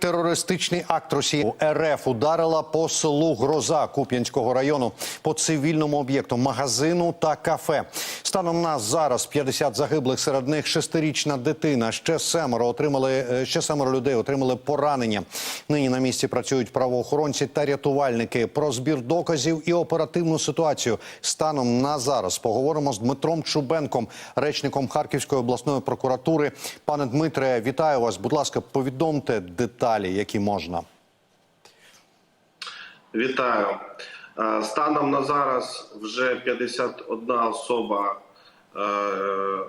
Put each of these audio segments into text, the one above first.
терористичний акт Росії РФ ударила по селу Гроза Куп'янського району по цивільному об'єкту, магазину та кафе. Станом на зараз 50 загиблих, серед них шестирічна дитина. Ще семеро отримали е, ще семеро людей отримали поранення. Нині на місці працюють правоохоронці та рятувальники. Про збір доказів і оперативну ситуацію станом на зараз поговоримо з Дмитром Чубенком, речником Харківської обласної прокуратури. Пане Дмитре, вітаю вас. Будь ласка, повідомте деталі, які можна. Вітаю. Е, Станом на зараз вже 51 особа е,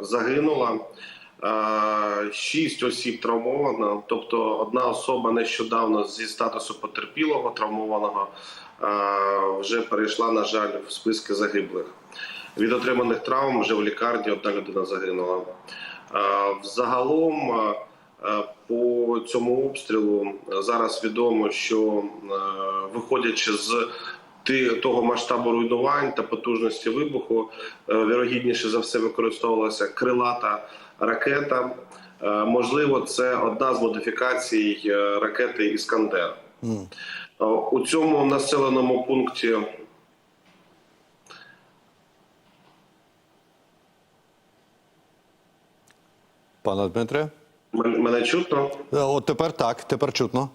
загинула, е, 6 осіб травмовано, тобто одна особа нещодавно зі статусу потерпілого травмованого е, вже перейшла, на жаль, в списки загиблих. Від отриманих травм вже в лікарні одна людина загинула. Е, Взагалом е, Е, По цьому обстрілу зараз відомо, що е, виходячи з того масштабу руйнувань та потужності вибуху, е, вірогідніше за все використовувалася крилата ракета. Е, Можливо, це одна з модифікацій ракети Іскандер. Е, У цьому населеному пункті Пане Дмитре, мене чутно. Е, от тепер так, тепер чутно.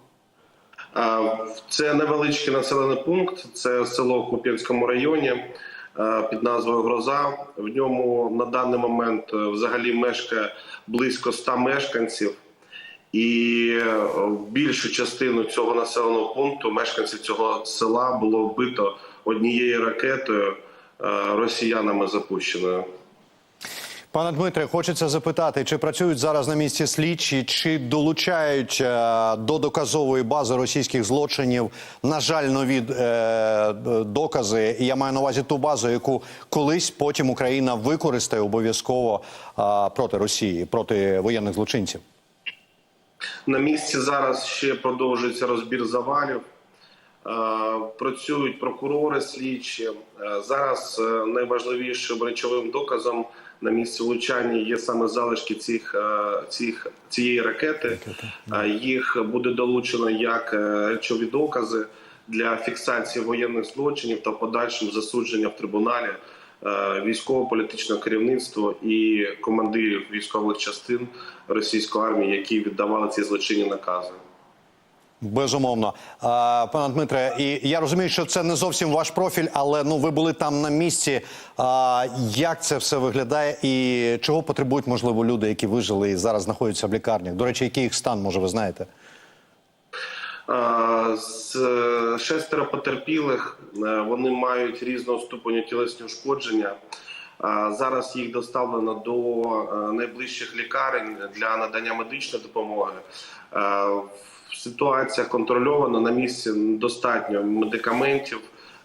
Це невеличкий населений пункт, це село в Куп'янському районі під назвою Гроза. В ньому на даний момент е, взагалі мешкає близько 100 мешканців, і е, більшу частину цього населеного пункту мешканців цього села було вбито однією ракетою росіянами запущеною. Пане Дмитре, хочеться запитати, чи працюють зараз на місці слідчі, чи долучають е, до доказової бази російських злочинів, на жаль, нові е, докази. Я маю на увазі ту базу, яку колись потім Україна використає обов'язково е, проти Росії, проти воєнних злочинців. На місці зараз ще продовжується розбір завалів. Е, Працюють прокурори слідчі. Е, Зараз е, найважливішим речовим доказом на місці влучання є саме залишки цих, е, цих цієї ракети. Е, Їх буде долучено як е, речові докази для фіксації воєнних злочинів та подальшим засудження в трибуналі військово-політичного керівництва і командирів військових частин російської армії, які віддавали ці злочинні накази. Безумовно, пане Дмитре, і я розумію, що це не зовсім ваш профіль, але ну ви були там на місці. Як це все виглядає, і чого потребують можливо люди, які вижили і зараз знаходяться в лікарнях? До речі, який їх стан, може, ви знаєте? Е, З е, шестеро потерпілих е, вони мають різного ступеню тілесні ушкодження. Е, Зараз їх доставлено до е, найближчих лікарень для надання медичної допомоги. Ситуація контрольована на місці достатньо медикаментів,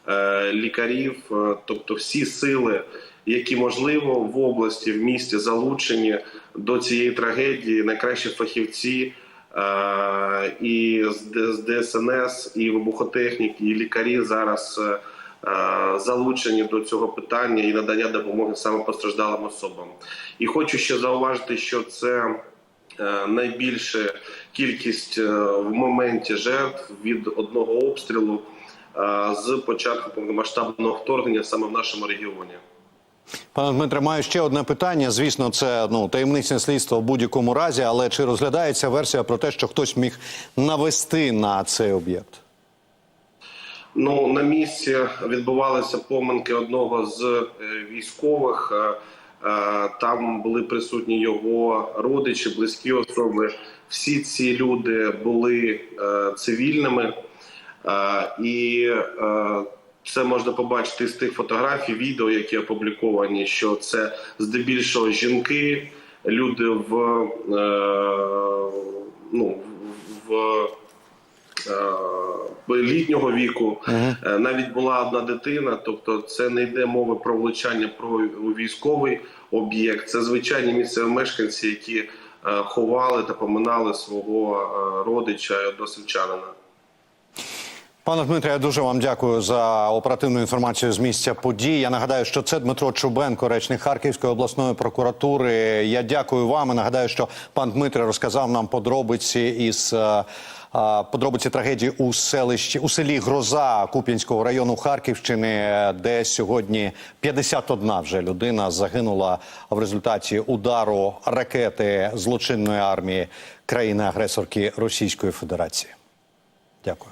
е, лікарів, е, тобто всі сили, які можливо в області, в місті залучені до цієї трагедії, найкращі фахівці. Е, і з ДСНС, і вибухотехніки, і лікарі зараз залучені до цього питання і надання допомоги саме постраждалим особам. І хочу ще зауважити, що це е, найбільша кількість е, в моменті жертв від одного обстрілу е, з початку повномасштабного вторгнення саме в нашому регіоні. Пане Дмитре, маю ще одне питання. Звісно, це ну таємничне слідство в будь-якому разі, але чи розглядається версія про те, що хтось міг навести на цей об'єкт? Ну на місці відбувалися поминки одного з військових. Е, Там були присутні його родичі, близькі особи. Всі ці люди були е, цивільними, Е, і це можна побачити з тих фотографій, відео, які опубліковані, що це здебільшого жінки, люди в е, ну в. е, літнього віку ага. навіть була одна дитина, тобто це не йде мови про влучання про військовий об'єкт. Це звичайні місцеві мешканці, які е, ховали та поминали свого е, родича і односельчанина. Пане Дмитре, я дуже вам дякую за оперативну інформацію з місця подій. Я нагадаю, що це Дмитро Чубенко, речник Харківської обласної прокуратури. Я дякую вам. і Нагадаю, що пан Дмитре розказав нам подробиці із е, е, подробиці трагедії у селищі у селі Гроза Куп'янського району Харківщини, де сьогодні 51 вже людина загинула в результаті удару ракети злочинної армії країни-агресорки Російської Федерації. Дякую.